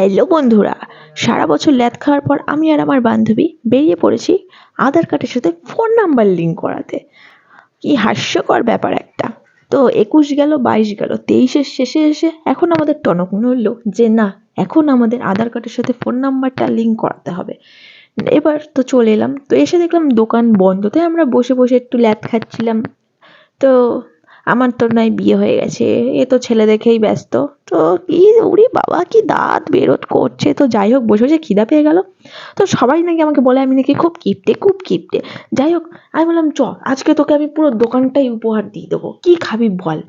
Hello বন্ধুরা, সারা বছর ল্যাদ খাওয়ার পর আমি আর আমার বান্ধবী বেরিয়ে পড়েছি আধার কার্ডের সাথে ফোন নাম্বার লিঙ্ক করাতে। কি হাস্যকর ব্যাপার একটা। তো একুশ গেল, বাইশ গেল, তেইশের শেষে এসে এখন আমাদের টনক নড়ল যে না, এখন আমাদের আধার কার্ডের সাথে ফোন নাম্বারটা লিঙ্ক করাতে হবে। এবার তো চলে এলাম, তো এসে দেখলাম দোকান বন্ধ, তাই আমরা বসে বসে একটু ল্যাদ খাচ্ছিলাম। তো আমার তো নয় বিয়ে হয়ে গেছে, এ তো ছেলে দেখেই ব্যস্ত। তো কি উরি বাবা, কি দাঁত বেরোত করছে? তো যাই হোক, বসে বসে খিদা পেয়ে গেল। তো সবাই নাকি আমাকে বলে, আমি নাকি খুব কিপটে খুব কিপটে। যাই হোক, আমি বললাম, চ, আজকে তোকে আমি পুরো দোকানটাই উপহার দিয়ে দেবো। কি খাবি বল?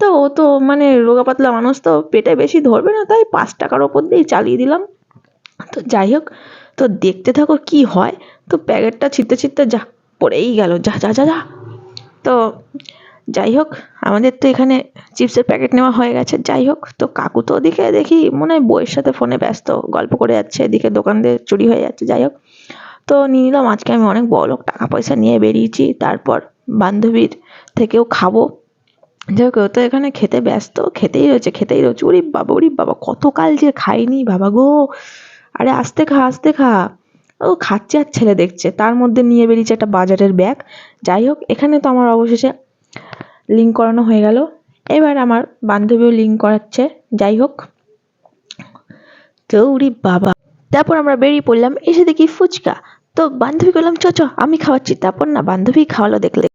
তো ও তো মানে রোগা পাতলা মানুষ, তো পেটে বেশি ধরবে না, তাই পাঁচ টাকার ওপর দিয়েই চালিয়ে দিলাম। তো যাই হোক, তো দেখতে থাকো কি হয়। তো প্যাকেটটা ছিটতে ছিটতে যা, পড়েই গেল। যা যা যা যা। তো যাই হোক, আমাদের তো এখানে চিপসের প্যাকেট নেওয়া হয়ে গেছে। যাই হোক, তো কাকু তো ওদিকে দেখি মনে হয় বইয়ের সাথে ফোনে ব্যস্ত, গল্প করে যাচ্ছে, এদিকে দোকান দিয়ে চুরি হয়ে যাচ্ছে, যাই হোক। তো নিয়ে নিলাম, আজকে আমি অনেক বড় লোক, টাকা পয়সা নিয়ে বেরিয়েছি, তারপর বান্ধবীর থেকেও খাব। যাই হোক তো এখানে খেতে ব্যস্ত, খেতেই রয়েছে খেতেই রয়েছে। উরি বাবা উরি বাবা কতকাল যে খাইনি, বাবা গো। আরে আস্তে খা আস্তে খা। ও খাচ্ছে আর ছেলে দেখছে, তার মধ্যে নিয়ে বেরিয়েছে একটা বাজারের ব্যাগ যাই হোক, এখানে তো আমার অবশেষে লিঙ্ক করানো হয়ে গেল। এবার আমার বান্ধবীও লিঙ্ক করাচ্ছে। যাই হোক। চৌরি বাবা। তারপর আমরা বেরিয়ে পড়লাম, এসে দেখি ফুচকা। তো বান্ধবী বললাম, চ চ, আমি খাওয়াচ্ছি। তারপর না বান্ধবী খাওয়ালো দেখলে।